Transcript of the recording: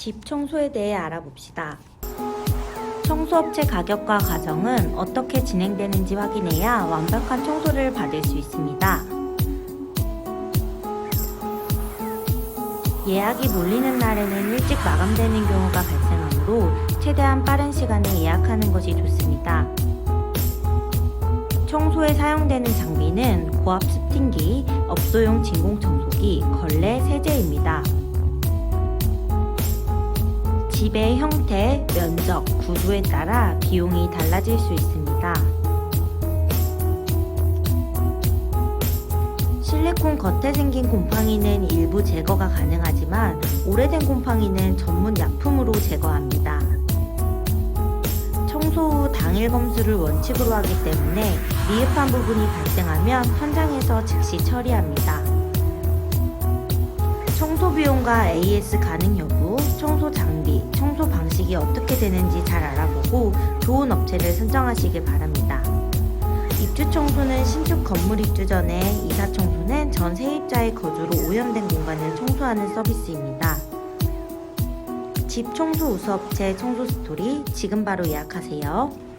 집 청소에 대해 알아봅시다. 청소업체 가격과 과정은 어떻게 진행되는지 확인해야 완벽한 청소를 받을 수 있습니다. 예약이 몰리는 날에는 일찍 마감되는 경우가 발생하므로 최대한 빠른 시간에 예약하는 것이 좋습니다. 청소에 사용되는 장비는 고압 스팅기, 업소용 진공 청소기, 걸레, 세제입니다. 집의 형태, 면적, 구조에 따라 비용이 달라질 수 있습니다. 실리콘 겉에 생긴 곰팡이는 일부 제거가 가능하지만 오래된 곰팡이는 전문 약품으로 제거합니다. 청소 후 당일 검수를 원칙으로 하기 때문에 미흡한 부분이 발생하면 현장에서 즉시 처리합니다. 청소 비용과 AS 가능 여부, 방식이 어떻게 되는지 잘 알아보고 좋은 업체를 선정하시길 바랍니다. 입주 청소는 신축 건물 입주 전에 이사 청소는 전 세입자의 거주로 오염된 공간을 청소하는 서비스입니다. 집 청소 우수업체 청소 스토리 지금 바로 예약하세요.